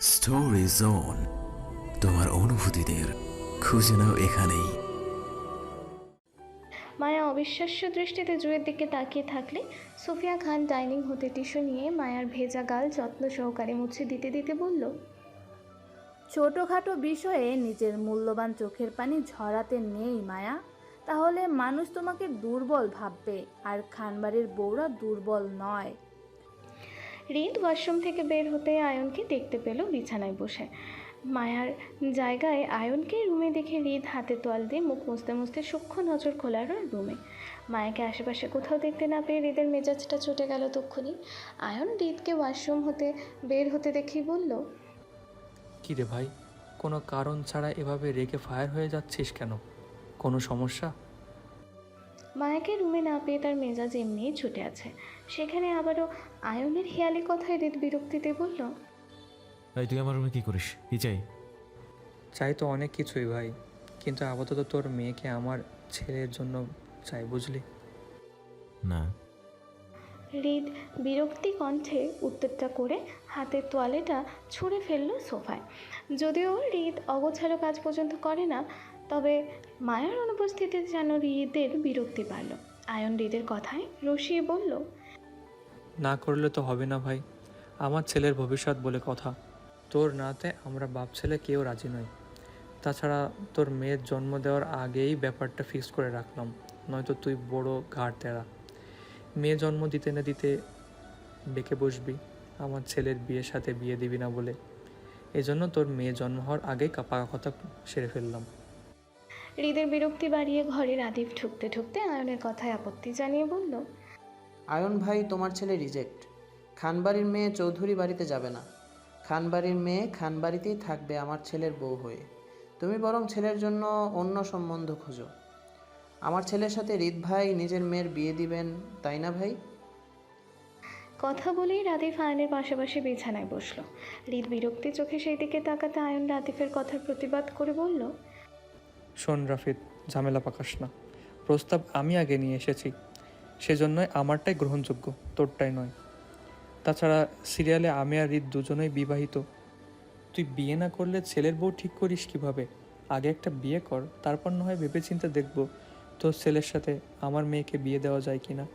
Story zone তোমার অনুভূতিদের খুঁজে নাও এখানেই। মায়া অবিশ্বাস্য দৃষ্টিতে জুয়ের দিকে তাকিয়ে থাকলে সুফিয়া খান ডাইনিং হতে টিস্যু নিয়ে মায়ার ভেজা গাল যত্ন সহকারে মুছে দিতে দিতে বলল ছোটোখাটো বিষয়ে নিজের মূল্যবান চোখের পানি ঝরাতে নেই মায়া। তাহলে মানুষ তোমাকে দুর্বল ভাববে আর খানবাড়ির বউরা দুর্বল নয়। রিদ ওয়াশরুম থেকে বের হতে আয়নকে দেখতে পেল বিছানায় বসে। মায়ার জায়গায় আয়নকে রুমে দেখে রিদ হাতে তোয়াল দিয়ে মুখ মুছতে মুছতে সূক্ষ্ম নজর খোলার রুমে। মায়াকে আশেপাশে কোথাও দেখতে না পেয়ে হৃদের মেজাজটা ছুটে গেল তক্ষুনি। আয়ন রিদকে ওয়াশরুম হতে বের হতে দেখেই বলল কী রে ভাই কোনো কারণ ছাড়া এভাবে রেগে ফায়ার হয়ে যাচ্ছিস কেন? কোনো সমস্যা? মায়াকে রুমে না পেয়ে তার মেজাজ এমনিই ছুটে আছে। সেখানে আবারও আয়নের হেয়ালি কথায় হৃদ বিরক্তিতে বলল ভাই তুই আমার রুমে কি করিস? কি চাই? চাই তো অনেক কিছুই ভাই কিন্তু আপাতত তোর মেয়েকে আমার ছেলের জন্য চাই বুঝলি? না। রিদ বিরক্তি কণ্ঠে উত্তরটা করে হাতের তোয়ালেটা ছুঁড়ে ফেলল সোফায়। যদিও রিদ অগোছালো কাজ পর্যন্ত করে না তবে মায়ার অনুপস্থিতিতে যেন রিদের বিরক্তি বাড়ল। আয়ন হৃদের কথায় রসিয়ে বলল না করলে তো হবে না ভাই। আমার ছেলের ভবিষ্যৎ বলে কথা। তোর নাতে আমরা বাপ ছেলে কেউ রাজি নই। তাছাড়া তোর মেয়ের জন্ম দেওয়ার আগেই ব্যাপারটা ফিক্স করে রাখলাম, নয়তো তুই বড় ঘাট তেরা মেয়ে জন্ম দিতে না দিতে ডেকে বসবি, আমার ছেলের বিয়ের সাথে বিয়ে দিবি না বলে। এজন্য তোর মেয়ে জন্ম হওয়ার আগেই পাকা কথা সেরে ফেললাম। হৃদের বিরক্তি বাড়িয়ে ঘরে রাদীপ ঠুকতে ঠুকতে আয়নের কথায় আপত্তি জানিয়ে বলল আয়ন ভাই তোমার ছেলে রিজেক্ট খানবাড়ির মেয়ে চৌধুরী বাড়িতে যাবে না। খানবাড়ির মেয়ে খানবাড়িতেই থাকবে আমার ছেলের বউ হয়ে। তুমি বরং ছেলের জন্য অন্য সম্বন্ধ খোঁজো। আমার ছেলের সাথে রিত ভাই নিজের মেয়ের বিয়ে দিবেন তাই না ভাই? কথা বলেই রাদিফ আয়নের পাশাপাশি বিছানায় বসল। হৃদ বিরক্তি চোখে সেই দিকে তাকাতে আয়ন রাদিফের কথার প্রতিবাদ করে বলল শোন রাফিদ ঝামেলা পাকাস না। প্রস্তাব আমি আগে নিয়ে এসেছি। সেজন্যই আমারটাই গ্রহণযোগ্য, তোরটাই নয়। তাছাড়া সিরিয়ালে আমি আর রিদ দুজনেই বিবাহিত। তুই বিয়ে না করলে ছেলের বউ ঠিক করিস কীভাবে? আগে একটা বিয়ে কর, তারপর না হয় ভেবেচিন্তে দেখব তোর ছেলের সাথে আমার মেয়েকে বিয়ে দেওয়া যায় কি না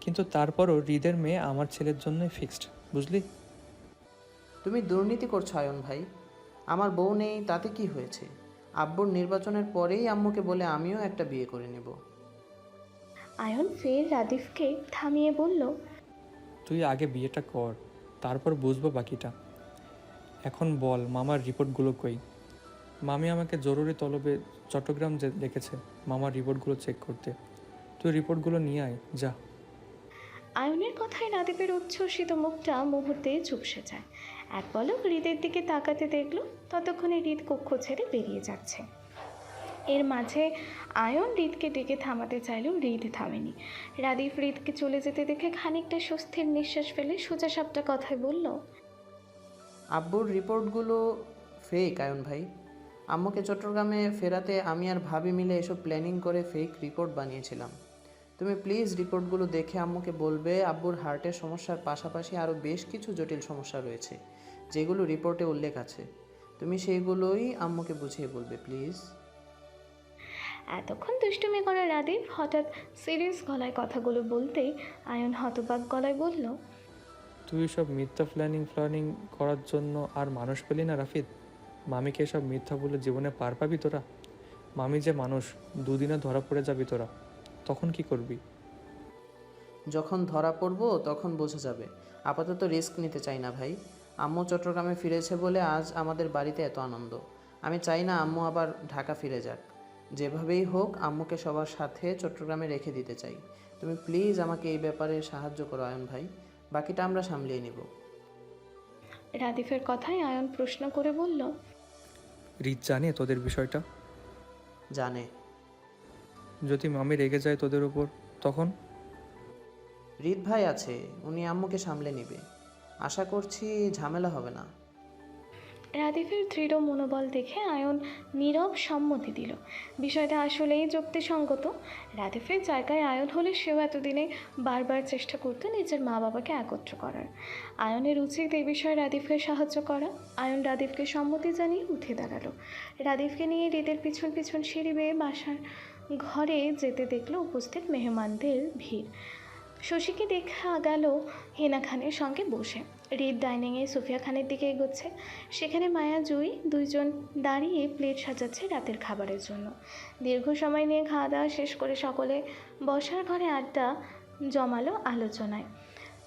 কিন্তু তারপরও হৃদের মেয়ে আমার ছেলের জন্যই ফিক্সড বুঝলি? তুমি দুর্নীতি করছ আয়ন ভাই। আমার বউ নেই, তাতে কি হয়েছে? আব্বুর নির্বাচনের পরেই আম্মুকে বলে আমিও একটা বিয়ে করে নেব। আয়ন ফের রাদিফকে থামিয়ে বলল তুই আগে বিয়েটা কর তারপর বুঝব বাকিটা। এখন বল মামার রিপোর্টগুলো কই? মামি আমাকে জরুরি তলবে চট্টগ্রাম যে ডেকেছে মামার রিপোর্টগুলো চেক করতে। তুই রিপোর্টগুলো নিয়ে আয় যা। আয়নের কথায় রাদীপের উচ্ছ্বসিত মুখটা মুহূর্তে চুপসে যায়। এক পলক হৃদের দিকে তাকাতে দেখল ততক্ষণে হৃদ কক্ষ ছেড়ে বেরিয়ে যাচ্ছে। এর মাঝে আয়ন হৃদকে ডেকে থামাতে চাইলেও হৃদ থামেনি। রাদীপ হৃদকে চলে যেতে দেখে খানিকটা স্বস্তির নিঃশ্বাস ফেলে সোজা সাপটা কথায় বলল, আব্বুর রিপোর্টগুলো ফেক আয়ন ভাই। আম্মুকে চট্টগ্রামে ফেরাতে আমি আর ভাবি মিলে এসব প্ল্যানিং করে ফেক রিপোর্ট বানিয়েছিলাম। তুমি প্লিজ রিপোর্টগুলো দেখে আম্মুকে বলবে, আব্বুর হার্টের সমস্যার পাশাপাশি আরও বেশ কিছু জটিল সমস্যা রয়েছে, যেগুলো রিপোর্টে উল্লেখ আছে। তুমি সেইগুলোই আম্মুকে বুঝিয়ে বলবে প্লিজ এতক্ষণ দুষ্টুমি করা রাদীপ হঠাৎ সিরিয়াস গলায় কথাগুলো বলতেই আয়ন হতবাক গলায় বলল তুই সব মিথ্যা প্ল্যানিং প্ল্যানিং করার জন্য আর মানুষ পেলি না রাফিদ? মামিকে সব মিথ্যা বলে জীবনে পার পাবি তোরা? মামি যে মানুষ দুদিনে ধরা পড়ে যাবি তোরা। তখন কি করবি? যখন ধরা পড়ব তখন বোঝা যাবে। আপাতত রিস্ক নিতে চাই না ভাই। আম্মু চট্টগ্রামে ফিরেছে বলে আজ আমাদের বাড়িতে এত আনন্দ। আমি চাই না আম্মু আবার ঢাকা ফিরে যাক। যেভাবেই হোক আম্মুকে সবার সাথে চট্টগ্রামে রেখে দিতে চাই। তুমি প্লিজ আমাকে এই ব্যাপারে সাহায্য করো আয়ন ভাই। বাকিটা আমরা সামলিয়ে নিব। রাদীফের কথায় আয়ন প্রশ্ন করে বলল রিত জানে তোদের বিষয়টা? জানে। যদি মামি রেগে যায় তোদের উপর তখন? রিত ভাই আছে উনি আম্মুকে সামলে নিবে। আশা করছি ঝামেলা হবে না। রাদিফের দৃঢ় মনোবল দেখে আয়ন নীরব সম্মতি দিল। বিষয়টা আসলেই যুক্তিসঙ্গত। রাদিফের জায়গায় আয়ন হলে সেও এতদিনে বারবার চেষ্টা করতো নিজের মা বাবাকে একত্র করার। আয়নের উচিত এই বিষয়ে রাদিফকে সাহায্য করা। আয়ন রাদিফকে সম্মতি জানিয়ে উঠে দাঁড়াল। রাদিফকে নিয়ে হৃদের পিছন পিছন সিঁড়ি বেয়ে বাসার ঘরে যেতে দেখল উপস্থিত মেহমানদের ভিড়। শশীকে দেখা গেল হেনা খানের সঙ্গে বসে। রিদ ডাইনিংয়ে সুফিয়া খানের দিকে এগোচ্ছে। সেখানে মায়া জুই দুইজন দাঁড়িয়ে প্লেট সাজাচ্ছে রাতের খাবারের জন্য। দীর্ঘ সময় নিয়ে খাওয়া দাওয়া শেষ করে সকলে বসার ঘরে আড্ডা জমালো আলোচনায়।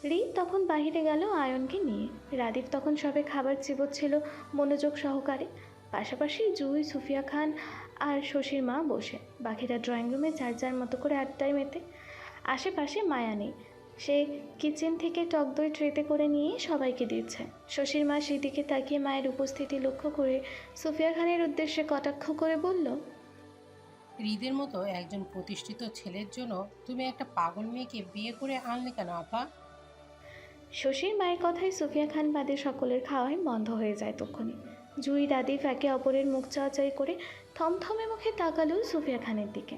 রিদ তখন বাহিরে গেল আয়নকে নিয়ে। রাদীপ তখন সবে খাবার চিবোচ্ছিল মনোযোগ সহকারে। পাশাপাশি জুই, সুফিয়া খান আর শশীর মা বসে। বাকিরা ড্রয়িং রুমে যার যার মতো করে আড্ডায় মেতে আশেপাশে মায়া নেই। সে কিচেন থেকে টক দই ট্রেতে করে নিয়ে সবাইকে দিচ্ছে। শশীর মা সেদিকে তাকিয়ে মায়ের উপস্থিতি লক্ষ্য করে সুফিয়া খানের উদ্দেশ্যে কটাক্ষ করে বলল হৃদের মতো একজন প্রতিষ্ঠিত ছেলের জন্য তুমি একটা পাগল মেয়েকে বিয়ে করে আনলে কেন আপা? শশীর মায়ের কথায় সুফিয়া খান বাদে সকলের খাওয়াই বন্ধ হয়ে যায় তখনই। জুই রাদিফ একে অপরের মুখ চাওয়াচাই করে থমথমে মুখে তাকালো সুফিয়া খানের দিকে।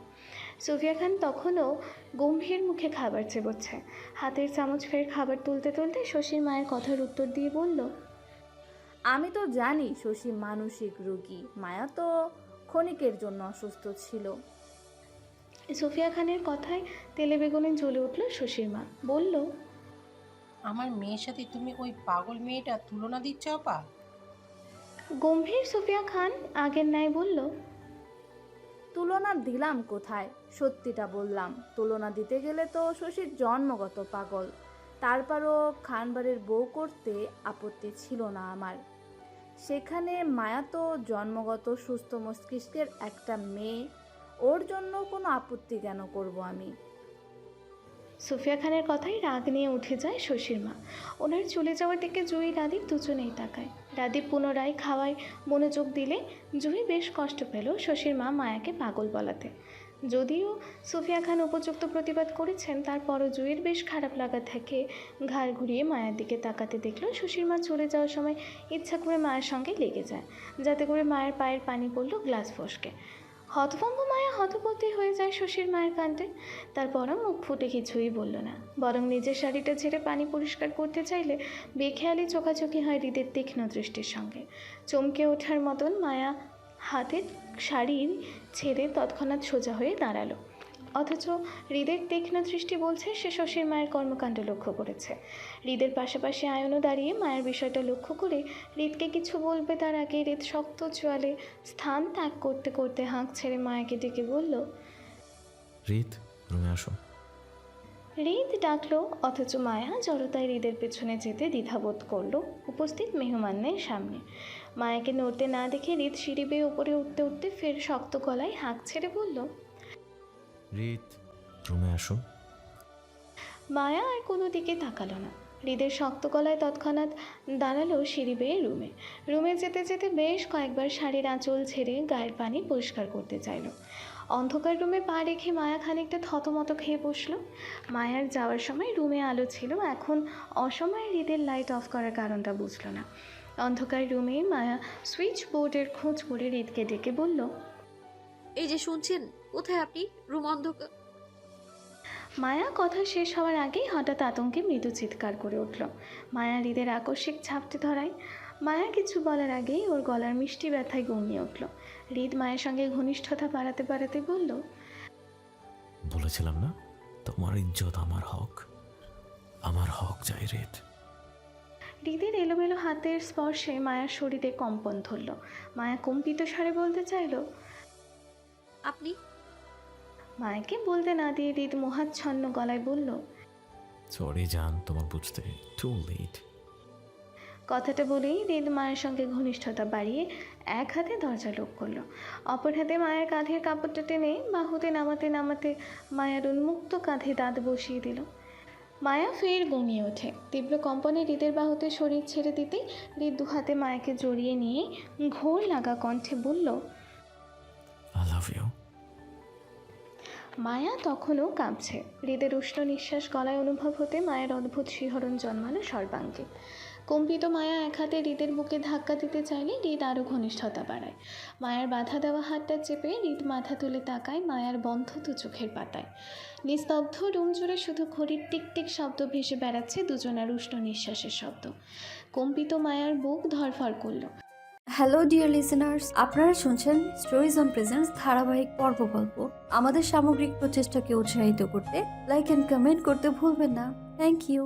সুফিয়া খান তখনও গম্ভীর মুখে খাবার চেবোচ্ছে। হাতের চামচ ফের খাবার তুলতে তুলতে শশীর মায়ের কথার উত্তর দিয়ে বলল আমি তো জানি শশী মানসিক রোগী। মায়া তো ক্ষণিকের জন্য অসুস্থ ছিল। সুফিয়া খানের কথায় তেলে বেগুনে জ্বলে উঠল শশীর মা। বলল আমার মেয়ের সাথে তুমি ওই পাগল মেয়েটা তুলনা দিচ্ছ আপা? গম্ভীর সুফিয়া খান আগের ন্যায় বলল তুলনা দিলাম কোথায়? সত্যিটা বললাম। তুলনা দিতে গেলে তো শশীর জন্মগত পাগল। তারপরও খানবাড়ির বউ করতে আপত্তি ছিল না আমার। সেখানে মায়া তো জন্মগত সুস্থ মস্তিষ্কের একটা মেয়ে। ওর জন্য কোনো আপত্তি কেন করব আমি? সুফিয়া খানের কথাই রাগ নিয়ে উঠে যায় শশীর মা। ওনার চলে যাওয়ার দিকে জুই রাদীপ দুজনেই তাকায়। রাদীপ পুনরায় খাওয়ায় মনোযোগ দিলে জুই বেশ কষ্ট পেল শশীর মা মায়াকে পাগল বলাতে। যদিও সুফিয়া খান উপযুক্ত প্রতিবাদ করেছেন, তারপরও জুইয়ের বেশ খারাপ লাগা থেকে। ঘাড় ঘুরিয়ে মায়ের দিকে তাকাতে দেখল, শশীর মা চলে যাওয়ার সময় ইচ্ছা করে মায়ের সঙ্গে লেগে যায়। যাতে করে মায়ের পায়ের পানি পড়ল গ্লাস ফসকে। হতভম্ব মায়া হতপতি হয়ে যায় শশীর মায়ের কাণ্ডে তারপরও মুখ ফুটে কিছুই বলল না। বরং নিজের শাড়িটা ছেড়ে পানি পরিষ্কার করতে চাইলে বেখেয়ালি চোখাচোখি হয় হৃদের তীক্ষ্ণ দৃষ্টির সঙ্গে। চমকে ওঠার মতন মায়া হাতের শাড়ি ছেড়ে তৎক্ষণাৎ সোজা হয়ে দাঁড়াল। অথচ হৃদের তীক্ষ্ণ দৃষ্টি বলছে সে শশীর মায়ের কর্মকাণ্ড লক্ষ্য করেছে। হৃদের পাশাপাশি আয়নও দাঁড়িয়ে মায়ের বিষয়টা লক্ষ্য করে হৃদকে কিছু বলবে তার আগে হৃদ শক্ত চোয়ালে স্থান ত্যাগ করতে করতে হাঁক ছেড়ে মায়াকে ডেকে বলল রিত রুমে আসো। হৃদ ডাকলো অথচ মায়া জড়তায় হৃদের পেছনে যেতে দ্বিধাবোধ করল উপস্থিত মেহমানদের সামনে। মায়াকে নড়তে না দেখে হৃদ সিঁড়ি বেয়ে উপরে উঠতে উঠতে ফের শক্ত গলায় হাঁক ছেড়ে বলল রিত রুমে আসো মায়া আর কোনো দিকে তাকালো না। হৃদের শক্ত গলায় তৎক্ষণাৎ দাঁড়াল সিঁড়ি বেয়ে রুমে। রুমে যেতে যেতে বেশ কয়েকবার শাড়ির আঁচল ছেড়ে গায়ের পানি পরিষ্কার করতে চাইলো। অন্ধকার রুমে পা রেখে মায়া খানিকটা থতমত খেয়ে বসল। মায়ার যাওয়ার সময় রুমে আলো ছিল এখন অসময়ে হৃদের লাইট অফ করার কারণটা বুঝলো না। অন্ধকার রুমে মায়া সুইচ বোর্ডের খোঁজ করে হৃদকে ডেকে বলল এই যে শুনছেন কোথায় আপনি? রুম অন্ধকার। মায়া কথা শেষ হওয়ার আগেই হঠাৎ আতঙ্কে মৃদু চিৎকার করে উঠল। মায়া হৃদের আকস্মিক ঝাপটে ধরায়। মায়া কিছু বলার আগেই ওর গলার মিষ্টি ব্যথায় গমিয়ে উঠল। হৃদ মায়ের সঙ্গে ঘনিষ্ঠতা বাড়াতে বাড়াতে বলল বলেছিলাম না তোমার ইজ্জত আমার হক। আমার হক চাই রিত হৃদের এলোমেলো হাতের স্পর্শে মায়ার শরীরে কম্পন ধরল। মায়া কম্পিত স্বরে বলতে চাইল আপনি? মায়াকে বলতে না দিয়ে হৃদ মোহাচ্ছন্ন গলায় বলল সরি জান তোমার বুঝতে টু লেট কথাটা বলেই হৃদ মায়ের সঙ্গে ঘনিষ্ঠতা বাড়িয়ে এক হাতে দরজা লোক করল। অপর হাতে মায়ের কাঁধের কাপড়টা টেনে বাহুতে নামাতে নামাতে মায়ের উন্মুক্ত কাঁধে দাঁত বসিয়ে দিল। মায়া ফের গমিয়ে ওঠে। তীব্র কম্পনে হৃদের বাহুতে শরীর ছেড়ে দিতে হৃদ দু হাতে মায়াকে জড়িয়ে নিয়ে ঘোর লাগা কণ্ঠে বলল আই লাভ ইউ মায়া তখনও কাঁপছে। হৃদের উষ্ণ নিঃশ্বাস গলায় অনুভব হতে মায়ের অদ্ভুত শিহরণ জন্মালো সর্বাঙ্গে। কম্পিত মায়া এক হাতে হৃদের বুকে ধাক্কা দিতে চাইলে হৃদ আরও ঘনিষ্ঠতা বাড়ায়। মায়ার বাধা দেওয়া হাতটা চেপে হৃদ মাথা তুলে তাকায় মায়ার বন্ধ দু চোখের পাতায়। নিস্তব্ধ রুম জুড়ে শুধু ঘড়ির টিকটিক শব্দ ভেসে বেড়াচ্ছে দুজনের উষ্ণ নিঃশ্বাসের শব্দ। কম্পিত মায়ার বুক ধরফর করল। হ্যালো ডিয়ার লিসেনার্স আপনারা শুনছেন স্টোরিজ অন প্রেজেন্স ধারাবাহিক পর্ব গল্প। আমাদের সামগ্রিক প্রচেষ্টাকে উৎসাহিত করতে লাইক অ্যান্ড কমেন্ট করতে ভুলবেন না। থ্যাংক ইউ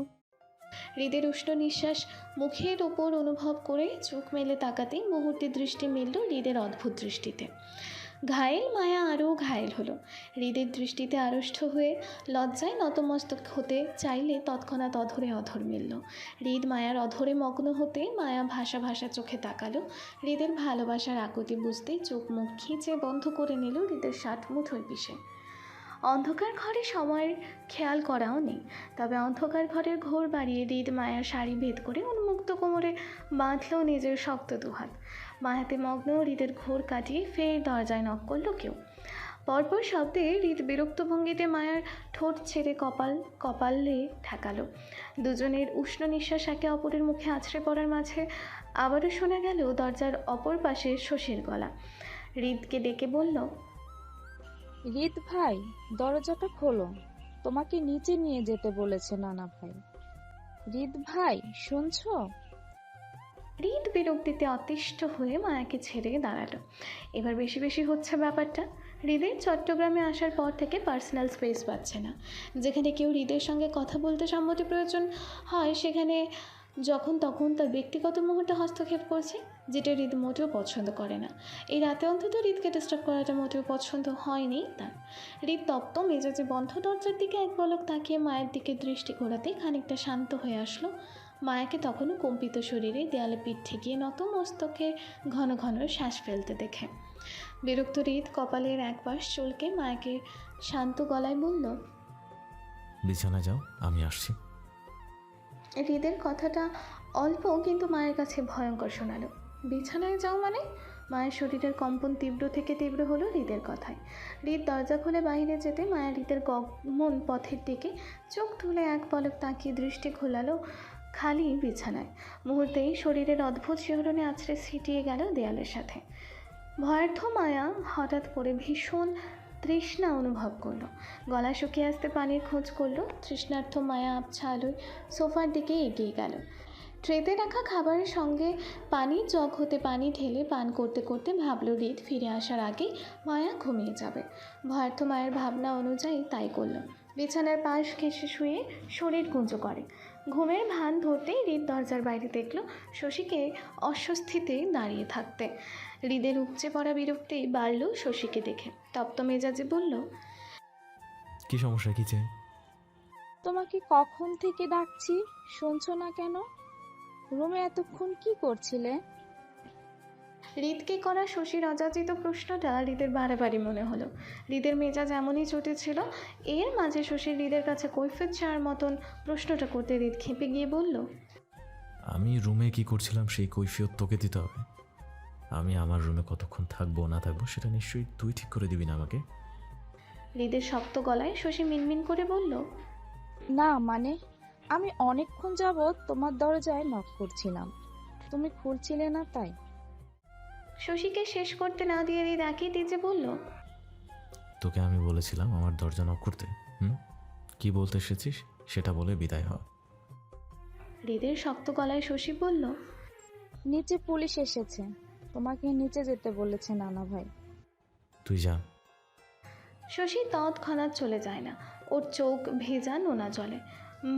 হৃদের উষ্ণ নিঃশ্বাস মুখের ওপর অনুভব করে চোখ মেলে তাকাতেই মুহূর্তে দৃষ্টি মিলল হৃদের অদ্ভুত দৃষ্টিতে। ঘায়েল মায়া আরও ঘায়েল হলো। হৃদের দৃষ্টিতে আড়ষ্ট হয়ে লজ্জায় নতমস্তক হতে চাইলে তৎক্ষণাৎ অধরে অধর মিলল। হৃদ মায়ার অধরে মগ্ন হতে মায়া ভাষা ভাষা চোখে তাকালো। হৃদের ভালোবাসার আকুতি বুঝতেই চোখ মুখ খিঁচে বন্ধ করে নিল হৃদের ষাট মুঠোয় পিষে অন্ধকার ঘরে সময়ের খেয়াল করাও নেই। তবে অন্ধকার ঘরের ঘোর বাড়িয়ে হৃদ মায়ার শাড়ি ভেদ করে উন্মুক্ত কোমরে বাঁধল নিজের শক্ত দুহাত। মায়াতে মগ্ন হৃদের ঘোর কাটিয়ে ফের দরজায় নক করল কেউ। পরপর শব্দে হৃদ বিরক্ত ভঙ্গিতে মায়ার ঠোঁট ছেড়ে কপাল, কপালে ঠেকালো দুজনের উষ্ণ নিঃশ্বাস একে অপরের মুখে আছড়ে পড়ার মাঝে আবারও শোনা গেল দরজার অপর পাশে শশীর গলা। হৃদকে ডেকে বলল রিত ভাই, দরজাটা খোলো। তোমাকে নিচে নিয়ে যেতে বলেছে নানা ভাই। রিত ভাই, শুনছো? হৃদ বিরক্তিতে অতিষ্ঠ হয়ে মায়াকে ছেড়ে দাঁড়াল। এবার বেশি বেশি হচ্ছে ব্যাপারটা। হৃদের চট্টগ্রামে আসার পর থেকে পার্সোনাল স্পেস পাচ্ছে না। যেখানে কেউ হৃদের সঙ্গে কথা বলতে সম্মতি প্রয়োজন হয়, সেখানে যখন তখন তার ব্যক্তিগত মুহূর্তে হস্তক্ষেপ করছে, যেটা হৃদ মোটেও পছন্দ করে না। এই রাতে অন্তত হৃদকে ডিস্টার্ব করাটা মোটেও পছন্দ হয়নি তার। হৃদ তপ্ত মেজাজে বন্ধ দরজার দিকে এক পলক তাকিয়ে মায়ের দিকে দৃষ্টি ঘোরাতেই খানিকটা শান্ত হয়ে আসলো। মায়াকে তখনও কম্পিত শরীরে দেয়ালে পিঠ ঠেকিয়ে নত মস্তকে ঘন ঘন শ্বাস ফেলতে দেখে। বিরক্ত হৃদ কপালের এক পাশ চুলকে মায়াকে শান্ত গলায় বলল বিছানা যাও, আমি আসছি। হৃদের কথাটা অল্প কিন্তু মায়ের কাছে ভয়ঙ্কর শোনালো। বিছানায় যাও মানে? মায়ের শরীরের কম্পন তীব্র থেকে তীব্র হলো হৃদের কথায়। হৃদ দরজা খুলে বাইরে যেতে মায়ের হৃদের গমন পথের দিকে চোখ তুলে এক পলক তাকিয়ে দৃষ্টি খোলালো খালি বিছানায়। মুহূর্তেই শরীরের অদ্ভুত শিহরণে আছড়ে ছিটিয়ে গেল দেয়ালের সাথে। ভয়ার্থ মায়া হঠাৎ করে ভীষণ তৃষ্ণা অনুভব করল। গলা শুকিয়ে আসতে পানির খোঁজ করল। তৃষ্ণার্থ মায়া আবছা আলোয় সোফার দিকে এগিয়ে গেল। ট্রেতে রাখা খাবারের সঙ্গে পানির জগ হতে পানি ঢেলে পান করতে করতে ভাবল হৃদ ফিরে আসার আগেই মায়া ঘুমিয়ে যাবে। ভয়ার্থ মায়ের ভাবনা অনুযায়ী তাই করল। বিছানার পাশ ঘেঁষে শুয়ে শরীর গুঞ্জ করে। ঘুমের ভান ধরতেই হৃদ দরজার বাইরে দেখল শশীকে অস্বস্তিতে দাঁড়িয়ে থাকতে। হৃদের উপচে পড়া বিরক্তি বাড়ল শশীকে দেখে। তপ্ত মেজাজে বলল কি সমস্যা কি চাই? তোমাকে কখন থেকে ডাকছি শুনছো না কেন? রুমে এতক্ষণ কি করছিলে? হৃদকে করা শশীর অযাচিত প্রশ্নটা হৃদের বাড়াবাড়ি মনে হলো। হৃদের মেজাজ এমনই চটেছিল এর মাঝে শশীর হৃদের কাছে কৈফিয়ত চাওয়ার মতন প্রশ্নটা করতে হৃদ খেপে গিয়ে বলল আমি রুমে কি করছিলাম সেই কৈফিয়ত তোকে দিতে হবে। আমি আমার রুমে কতক্ষণ থাকব না থাকব সেটা নিশ্চয়ই তুই ঠিক করে দিবি না আমাকে। হৃদের শক্ত গলায় শশী মিনমিন করে বলল না মানে আমি অনেকক্ষণ যাবৎ তোমার দরজায় নক করছিলাম। তুমি খুলছিলে না তাই। শশীকে শেষ করতে না দিয়ে হৃদ একই তেজে বলল তোকে আমি বলেছিলাম আমার দরজা নক করতে হুম? কি বলতে এসেছিস? সেটা বলে বিদায় হ। হৃদের শক্ত গলায় শশী বলল নিচে পুলিশ এসেছে। তোমাকে নিচে যেতে বলেছে নানা ভাই। তুই যা। শশী তৎক্ষণাৎ চলে যায় না। ওর চোখ ভেজা নোনা জলে।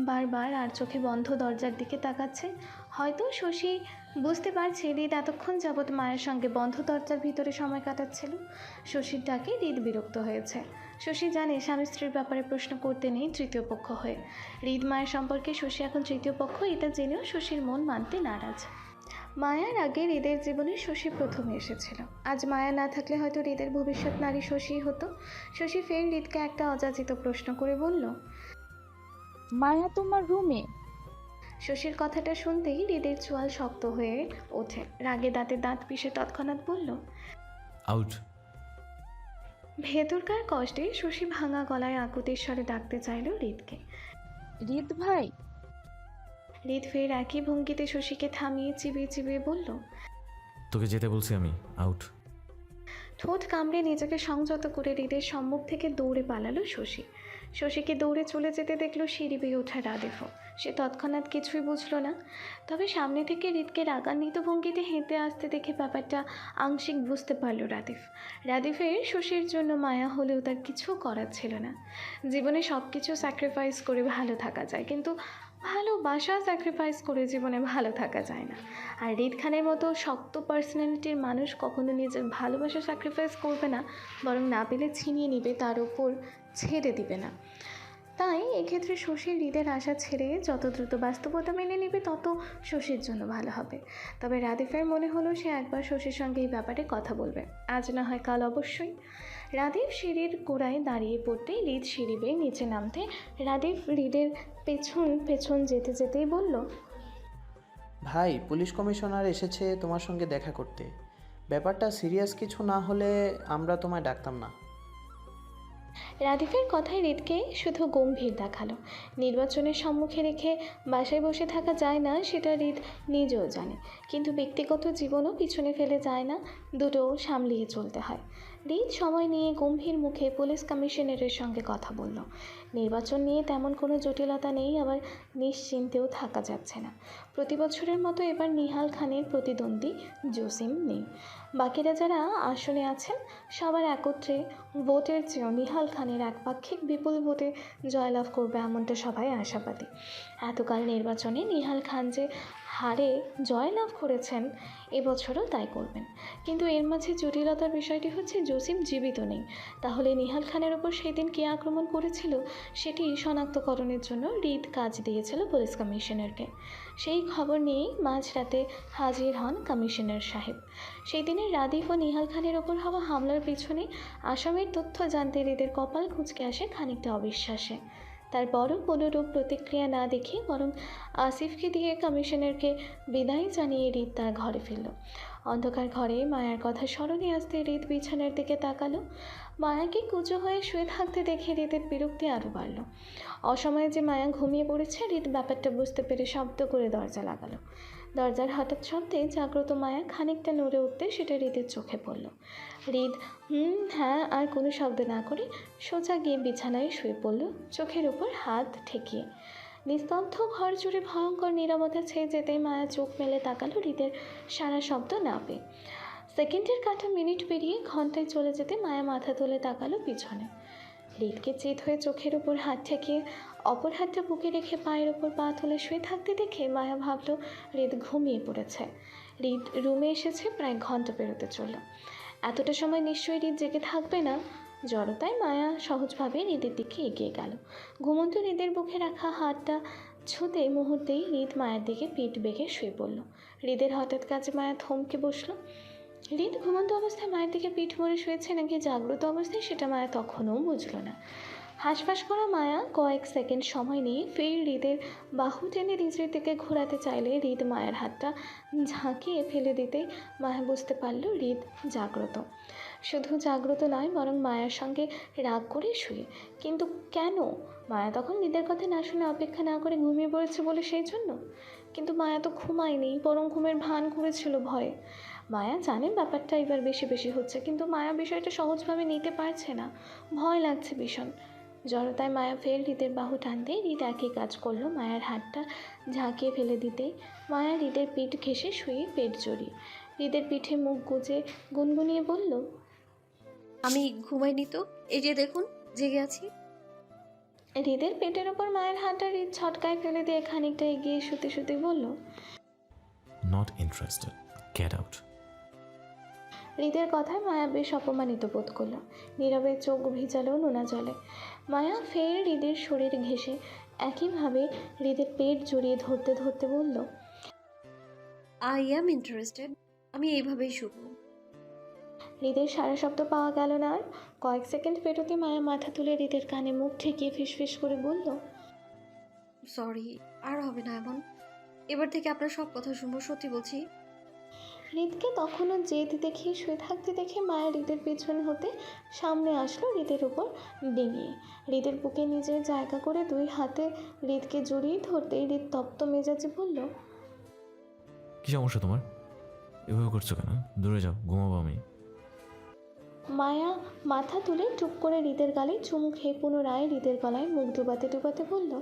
বারবার আর চোখে বন্ধ দরজার দিকে তাকাচ্ছে। হয়তো শশী বুঝতে পারছে হৃদ এতক্ষণ যাবৎ মায়ের সঙ্গে বন্ধ দরজার ভিতরে সময় কাটাচ্ছিল। শশীর ডাকে হৃদ বিরক্ত হয়েছে। শশী জানে স্বামী স্ত্রীর ব্যাপারে প্রশ্ন করতে নেই তৃতীয় পক্ষ হয়ে। হৃদ মায়ের সম্পর্কে শশী এখন তৃতীয় পক্ষ এটা জেনেও শশীর মন মানতে নারাজ। মায়ার আগে হৃদের জীবনে শশী প্রথমে এসেছিল। আজ মায়া না থাকলে হয়তো হৃদের ভবিষ্যৎ নারী শশী হতো। শশী ফের হৃদকে একটা অযাচিত প্রশ্ন করে বলল মায়া তোমার রুমে শশীর কথাটা শুনতেই হৃদের চোয়াল শক্ত হয়ে ওঠে। রাগে দাঁতে দাঁত পিষে তৎক্ষণাৎ বলল আউট ভেতরকার কষ্টে শশী ভাঙা গলায় আকুতির স্বরে ডাকতে চাইল হৃদকে রিত ভাই হৃদ ফের একই ভঙ্গিতে শশীকে থামিয়ে চিবিয়ে চিবিয়ে বলল তোকে যেতে বলছি আমি আউট ঠোঁট কামড়ে নিজেকে সংযত করে হৃদের সম্মুখ থেকে দৌড়ে পালালো শশী। শশীকে দৌড়ে চলে যেতে দেখল সিঁড়ি বেয়ে ওঠা রাদেফও সে তৎক্ষণাৎ কিছুই বুঝলো না। তবে সামনে থেকে হৃদকে রাগান্বিত ভঙ্গিতে হেঁটে আসতে দেখে ব্যাপারটা আংশিক বুঝতে পারল রাদিফ। রাদিফের শশীর জন্য মায়া হলেও তার কিছু করার ছিল না। জীবনে সব কিছু স্যাক্রিফাইস করে ভালো থাকা যায় কিন্তু ভালোবাসা স্যাক্রিফাইস করে জীবনে ভালো থাকা যায় না। আর হৃদ খানের মতো শক্ত পার্সোনালিটির মানুষ কখনো নিজের ভালোবাসা স্যাক্রিফাইস করবে না, বরং না পেলে ছিনিয়ে নিবে, তার ওপর ছেড়ে দিবে না। তাই এক্ষেত্রে শশীর হৃদের আশা ছেড়ে যত দ্রুত বাস্তবতা মেনে নেবে, তত শশীর জন্য ভালো হবে। তবে রাদিফের মনে হলো সে একবার শশীর সঙ্গে এই ব্যাপারে কথা বলবে। আজ না হয় কাল অবশ্যই। রাদীপ সিঁড়ির গোড়ায় দাঁড়িয়ে পড়তেই হৃদ সিঁড়ি বেয়ে নিচে নামতে রাদীপ হৃদের পেছন পেছন যেতে যেতেই বলল ভাই পুলিশ কমিশনার এসেছে তোমার সঙ্গে দেখা করতে। ব্যাপারটা সিরিয়াস কিছু না হলে আমরা তোমায় ডাকতাম না। রাধিকার কথায় হৃদকে শুধু গম্ভীর দেখাল। নির্বাচনের সম্মুখে রেখে বাসায় বসে থাকা যায় না সেটা হৃদ নিজেও জানে। কিন্তু ব্যক্তিগত জীবনও পিছনে ফেলে যায় না দুটো সামলিয়ে চলতে হয়। হৃদ সময় নিয়ে গম্ভীর মুখে পুলিশ কমিশনারের সঙ্গে কথা বলল। নির্বাচন নিয়ে তেমন কোনো জটিলতা নেই, আবার নিশ্চিন্তেও থাকা যাচ্ছে না। প্রতি বছরের মতো এবার নিহাল খানের প্রতিদ্বন্দ্বী জসিম নেই। বাকিরা যারা আসনে আছেন, সবার একত্রে ভোটের চেয়েও নিহাল খানের একপাক্ষিক বিপুল ভোটে জয়লাভ করবে এমনটা সবাই আশাবাদী। এতকাল নির্বাচনে নিহাল খান যে হারে জয়লাভ করেছেন, এবছরও তাই করবেন। কিন্তু এর মাঝে জটিলতার বিষয়টি হচ্ছে জসিম জীবিত নেই। তাহলে নিহাল খানের ওপর সেদিন কে আক্রমণ করেছিল, সেটি শনাক্তকরণের জন্য রিদ কাজ দিয়েছিল পুলিশ কমিশনারকে। সেই খবর নিয়েই মাঝরাতে হাজির হন কমিশনার সাহেব। সেই দিনে রাদিফ ও নিহাল খানের ওপর হওয়া হামলার পিছনে আসামের তথ্য জানতে এদের কপাল কুঁচকে আসে খানিকটা অবিশ্বাসে। তারপরও কোনোরূপ প্রতিক্রিয়া না দেখে বরং আসিফকে দিয়ে কমিশনারকে বিদায় জানিয়ে হৃদ তার ঘরে ফিরল। অন্ধকার ঘরে মায়ার কথা স্মরণে আসতে হৃদ বিছানার দিকে তাকালো। মায়াকে কুচো হয়ে শুয়ে থাকতে দেখে হৃদের বিরক্তি আরও বাড়ল। অসময়ে যে মায়া ঘুমিয়ে পড়েছে হৃদ ব্যাপারটা বুঝতে পেরে শব্দ করে দরজা লাগালো। দরজার হঠাৎ শব্দে জাগ্রত মায়া খানিকটা নড়ে উঠতে সেটা হৃদের চোখে পড়ল। হৃদ, হুম হ্যাঁ আর কোনো শব্দ না করে সোজা গিয়ে বিছানায় শুয়ে পড়ল, চোখের উপর হাত ঠেকিয়ে। নিস্তব্ধ ঘর জুড়ে ভয়ঙ্কর নিরবতা ছেয়ে যেতেই মায়া চোখ মেলে তাকালো হৃদের সারা শব্দ না পেয়ে। সেকেন্ডের কাটা মিনিট পেরিয়ে ঘন্টায় চলে যেতে মায়া মাথা তুলে তাকালো পিছনে। হৃদকে চিত হয়ে চোখের উপর হাত ঠেকিয়ে, অপর হাতটা বুকে রেখে পায়ের ওপর পা তুলে শুয়ে থাকতে দেখে মায়া ভাবল, হৃদ ঘুমিয়ে পড়েছে। হৃদ রুমে এসেছে, প্রায় ঘণ্টা পেরোতে চলল। এতটা সময় নিশ্চয়ই হৃদ জেগে থাকবে না? জড়তায় মায়া সহজভাবে হৃদের দিকে এগিয়ে গেল। ঘুমন্ত হৃদের বুকে রাখা হাতটা ছুঁতে মুহূর্তেই হৃদ মায়ের দিকে পিঠ বেঁকে শুয়ে পড়ল। হৃদের হঠাৎ কাছে মায়া থমকে বসল। হৃদ ঘুমন্ত অবস্থায় মায়ের দিকে পিঠ মরে শুয়েছে নাকি জাগ্রত অবস্থায় সেটা মায়া তখনও বুঝলো না। হাঁসফাঁস করা মায়া কয়েক সেকেন্ড সময় নিয়ে ফের হৃদের বাহু টেনে নিজের দিকে ঘোরাতে চাইলে হৃদ মায়ের হাতটা ঝাঁকিয়ে ফেলে দিতে মায়া বুঝতে পারল হৃদ জাগ্রত। শুধু জাগ্রত নয়, বরং মায়ার সঙ্গে রাগ করে শুয়ে। কিন্তু কেন? মায়া তখন হৃদের কথা না শুনে অপেক্ষা না করে ঘুমিয়ে পড়েছে বলে সেই জন্য? কিন্তু মায়া তো ঘুমায়নি, বরং ঘুমের ভান করেছিল ভয়ে। মায়া জানে ব্যাপারটা এবার বেশি বেশি হচ্ছে, কিন্তু মায়া বিষয়টা সহজভাবে নিতে পারছে না। ভয় লাগছে ভীষণ। জড়তায় মায়া ফের হৃদের বাহু টানতেই হৃদ একই কাজ করল মায়ার হাতটা ঝাঁকিয়ে ফেলে দিতেই মায়া হৃদের পিঠ ঘেঁষে শুয়ে পেট জড়িয়ে। হৃদের পিঠে মুখ গুজে গুনগুনিয়ে বলল আমি ঘুমাইনি তো এই যে দেখুন জেগে আছি। হৃদের পেটের ওপর মায়ের হাতটা হৃদ ছটকায় ফেলে দিয়ে খানিকটা এগিয়ে শুতে শুতে বলল নট ইন্টারেস্টেড গেট আউট হৃদের কথায় মায়া বেশ অপমানিত বোধ করল। নীরবে চোখ ভিজালো নোনা জলে। মায়া ফের হৃদের শরীর ঘেঁষে একইভাবে হৃদের পেট জড়িয়ে ধরতে ধরতে বলল আই অ্যাম ইন্টারেস্টেড আমি এইভাবেই শুভ হৃদের সারা শব্দ পাওয়া গেল না আর। কয়েক সেকেন্ড পেরোতে মায়া মাথা তুলে হৃদের কানে মুখ ঠেকিয়ে ফিসফিস করে বলল সরি আর হবে না এমন। এবার থেকে আপনার সব কথা শুনব সত্যি বলছি। হৃদকে তখনও জেদ দেখিয়ে শুয়ে থাকতে দেখে মায়া হৃদের পেছনে হতে সামনে আসলো হৃদের উপর ডিঙিয়ে। হৃদের বুকে নিজের জায়গা করে দুই হাতে হৃদকে জড়িয়ে ধরতে হৃদ তপ্ত মেজাজে বলল কি সমস্যা তোমার? এভাবে করছ কেন? দূরে যাও ঘুমাবো আমি। মায়া মাথা তুলে টুপ করে হৃদের গালে চুমু খেয়ে পুনরায় হৃদের গলায় মুখ ডুবাতে ডুবাতে বলল